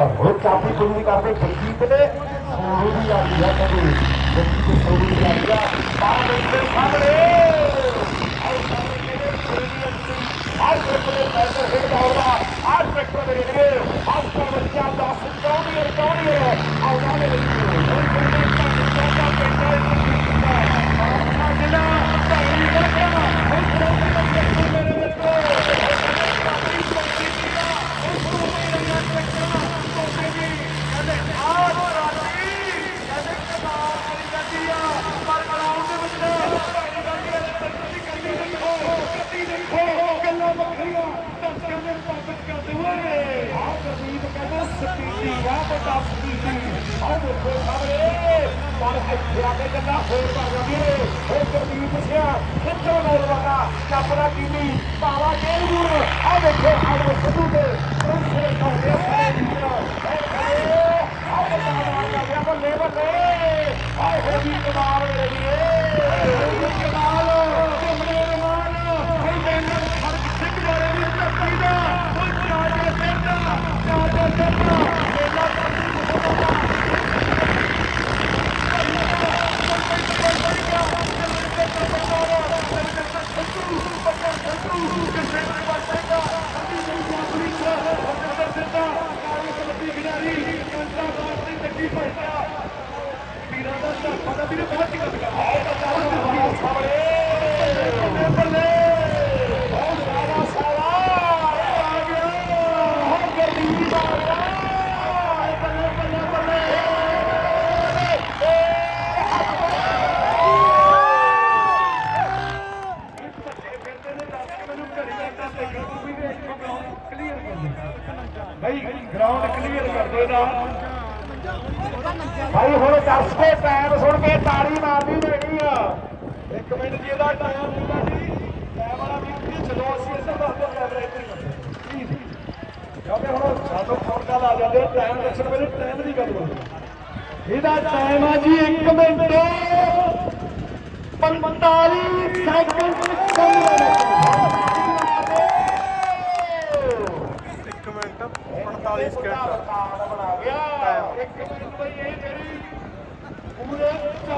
ਹੁਣ ਚਾਬੀ ਪੂਰੀ ਕਰਦੇ ਬੱਚੀ ਤੇ ਸੋਰੂ ਦੀ ਆ ਗਈ ਕਦੇ। ਬੱਚੀ ਸੋਰੂ ਦੀ ਆ। ਗਈ ਬਾਹਰ ਦੇ ਸਾਹਮਣੇ। ਆਪਣਾ ਕੀਨੀ ਪਾਵਾ ਜੇਲ੍ਹ ਗੁਰ ਆ ਦੇਖੋ ਆਹ ਸਿੱਧੂ ਤੇ ਸੰਸੇ ਕਹਦੇ ਸਾਰੇ ਵੀਰ ਆਹ ਬੱਲਾ ਗਿਆ ਬੱਲੇ ਬੱਲੇ ਆਏ ਹੋ ਵੀ ਕਮਾਲ ਮੇਰੇ ਵੀਰੇ ਭਾਈ ਗਰਾਊਂਡ ਕਲੀਅਰ ਕਰ ਦੇ ਨਾ। ਭਾਈ, ਹੁਣ ਦਰਸ਼ਕੋ ਟਾਈਮ ਸੁਣ ਕੇ ਤਾੜੀ ਮਾਰਨੀ ਪੈਣੀ ਆ। ਇੱਕ ਮਿੰਟ ਜੀ, ਇਹਦਾ ਟਾਈਮ ਹੁੰਦਾ ਜੀ। ਟਾਈਮ ਵਾਲਾ ਵੀ ਚਲੋ, ਅਸੀਂ ਇਸੇ ਦਾ ਹੱਥ ਕਿਉਂਕਿ ਹੁਣ ਸਾਨੂੰ ਫੋਨ ਕਾਲ ਆ ਜਾਂਦੇ ਟਾਈਮ ਦੱਸਣ ਵੇਲੇ ਟਾਈਮ ਦੀ ਗੱਲ ਹੋਣੀ ਇਹਦਾ ਟਾਈਮ ਆ ਜੀ 1 ਮਿੰਟ। 45 ਸੈਕਿੰਡ ਚੱਲ ਇੱਕ ਮਿੰਟ 45 ਸਕਿੰਟ ਬਣਾ ਗਿਆ ਇੱਕ ਮਿੰਟ ਬਈ ਇਹ ਜਿਹੜੀ ਪੂਰੇ